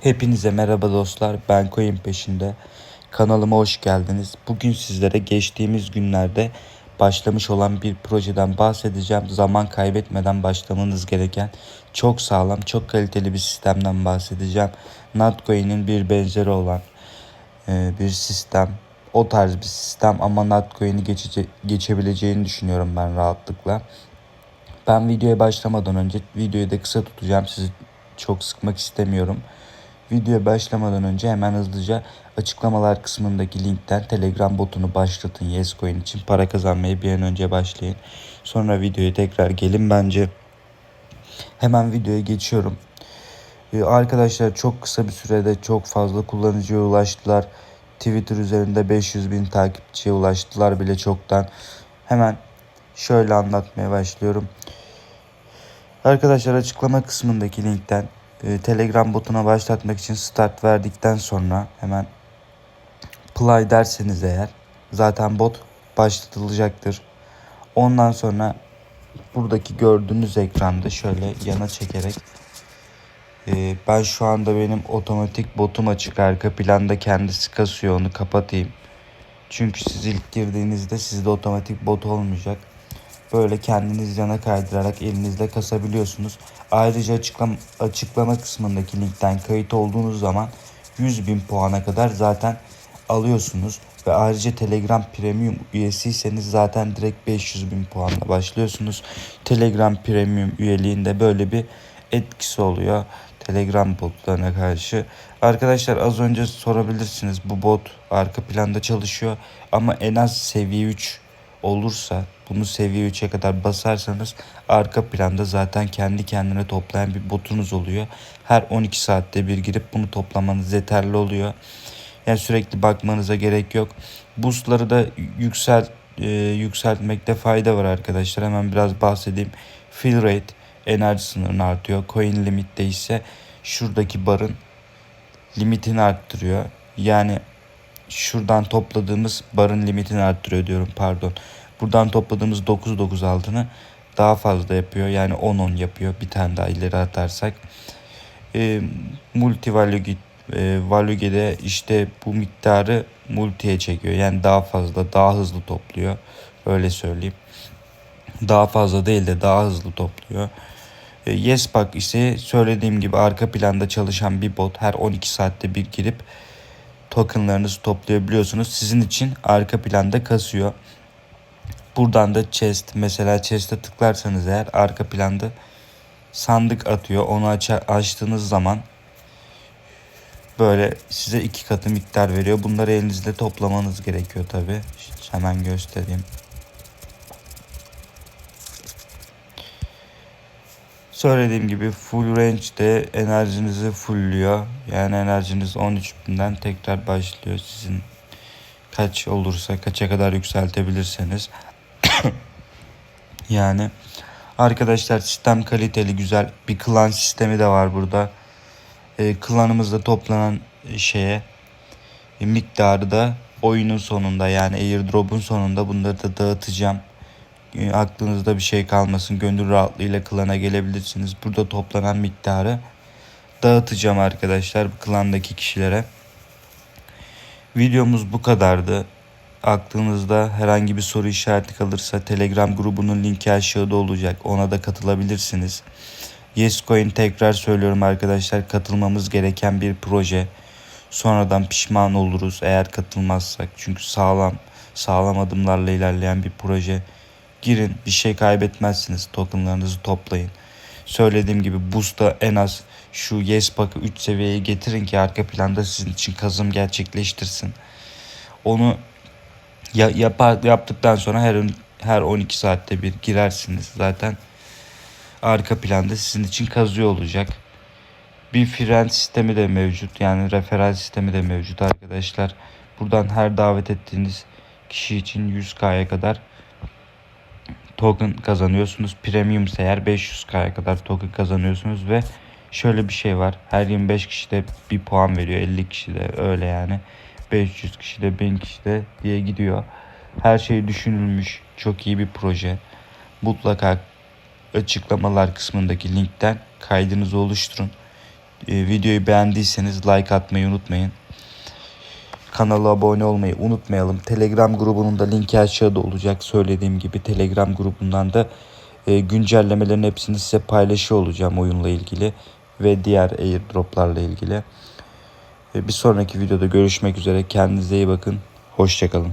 Hepinize merhaba dostlar. Ben Coin peşinde. Kanalıma hoş geldiniz. Bugün sizlere geçtiğimiz günlerde başlamış olan bir projeden bahsedeceğim. Zaman kaybetmeden başlamanız gereken çok sağlam, çok kaliteli bir sistemden bahsedeceğim. Notcoin'in bir benzeri olan e, bir sistem. O tarz bir sistem ama Notcoin'i geçece- geçebileceğini düşünüyorum ben rahatlıkla. Ben videoya başlamadan önce videoyu da kısa tutacağım. Sizi çok sıkmak istemiyorum. Videoya başlamadan önce hemen hızlıca açıklamalar kısmındaki linkten Telegram botunu başlatın Yescoin için. Para kazanmaya bir an önce başlayın. Sonra videoya tekrar gelin bence. Hemen videoya geçiyorum. Ee, arkadaşlar çok kısa bir sürede çok fazla kullanıcıya ulaştılar. Twitter üzerinde 500 bin takipçiye ulaştılar bile çoktan. Hemen şöyle anlatmaya başlıyorum. Arkadaşlar açıklama kısmındaki linkten e, Telegram botuna başlatmak için start verdikten sonra hemen play derseniz eğer zaten bot başlatılacaktır. Ondan sonra buradaki gördüğünüz ekranda şöyle yana çekerek e, ben şu anda benim otomatik botum açık arka planda kendisi kasıyor onu kapatayım. Çünkü siz ilk girdiğinizde sizde otomatik bot olmayacak. Böyle kendiniz yana kaydırarak elinizle kasabiliyorsunuz. Ayrıca açıklama, açıklama kısmındaki linkten kayıt olduğunuz zaman 100 bin puana kadar zaten alıyorsunuz. Ve ayrıca Telegram Premium üyesiyseniz zaten direkt 500 bin puanla başlıyorsunuz. Telegram Premium üyeliğinde böyle bir etkisi oluyor. Telegram botlarına karşı. Arkadaşlar az önce sorabilirsiniz bu bot arka planda çalışıyor ama en az seviye 3 olursa bunu seviye 3'e kadar basarsanız arka planda zaten kendi kendine toplayan bir botunuz oluyor. Her 12 saatte bir girip bunu toplamanız yeterli oluyor. Yani sürekli bakmanıza gerek yok. Boostları da yüksel e, yükseltmekte fayda var arkadaşlar. Hemen biraz bahsedeyim. Fill rate enerji sınırını artıyor. Coin limitte ise şuradaki barın limitini arttırıyor. Yani şuradan topladığımız barın limitini arttırıyor diyorum pardon. Buradan topladığımız 9-9 altını daha fazla yapıyor. Yani 10-10 yapıyor bir tane daha ileri atarsak. E, multi value e, Value'de işte bu miktarı multiye çekiyor. Yani daha fazla, daha hızlı topluyor. Öyle söyleyeyim. Daha fazla değil de daha hızlı topluyor. E, Yespak ise söylediğim gibi arka planda çalışan bir bot. Her 12 saatte bir girip tokenlarınızı toplayabiliyorsunuz. Sizin için arka planda kasıyor. Buradan da chest mesela chest'e tıklarsanız eğer arka planda sandık atıyor. Onu aç açtığınız zaman böyle size iki katı miktar veriyor. Bunları elinizde toplamanız gerekiyor tabi. Hemen göstereyim. Söylediğim gibi full range'de enerjinizi fullüyor. Yani enerjiniz 13.000'den tekrar başlıyor. Sizin kaç olursa kaça kadar yükseltebilirseniz. yani arkadaşlar sistem kaliteli güzel. Bir klan sistemi de var burada. E, klanımızda toplanan şeye e, miktarı da oyunun sonunda yani airdrop'un sonunda bunları da dağıtacağım. E, aklınızda bir şey kalmasın. Gönül rahatlığıyla klana gelebilirsiniz. Burada toplanan miktarı dağıtacağım arkadaşlar klandaki kişilere. Videomuz bu kadardı. Aklınızda herhangi bir soru işareti kalırsa Telegram grubunun linki aşağıda olacak. Ona da katılabilirsiniz. Yescoin tekrar söylüyorum arkadaşlar katılmamız gereken bir proje. Sonradan pişman oluruz eğer katılmazsak. Çünkü sağlam sağlam adımlarla ilerleyen bir proje. Girin bir şey kaybetmezsiniz. Tokenlarınızı toplayın. Söylediğim gibi Boost'a en az şu Yespak'ı 3 seviyeye getirin ki arka planda sizin için kazım gerçekleştirsin. Onu ya, yapar, yaptıktan sonra her her 12 saatte bir girersiniz zaten. Arka planda sizin için kazıyor olacak. Bir fren sistemi de mevcut. Yani referans sistemi de mevcut arkadaşlar. Buradan her davet ettiğiniz kişi için 100k'ya kadar token kazanıyorsunuz. Premium eğer 500k'ya kadar token kazanıyorsunuz ve şöyle bir şey var. Her 25 kişi de bir puan veriyor. 50 kişi de öyle yani. 500 kişi de 1000 kişi de diye gidiyor. Her şey düşünülmüş. Çok iyi bir proje. Mutlaka açıklamalar kısmındaki linkten kaydınızı oluşturun. E, videoyu beğendiyseniz like atmayı unutmayın. Kanala abone olmayı unutmayalım. Telegram grubunun da linki aşağıda olacak. Söylediğim gibi Telegram grubundan da e, güncellemelerin hepsini size paylaşıyor olacağım oyunla ilgili ve diğer airdroplarla ilgili. E, bir sonraki videoda görüşmek üzere. Kendinize iyi bakın. Hoşçakalın.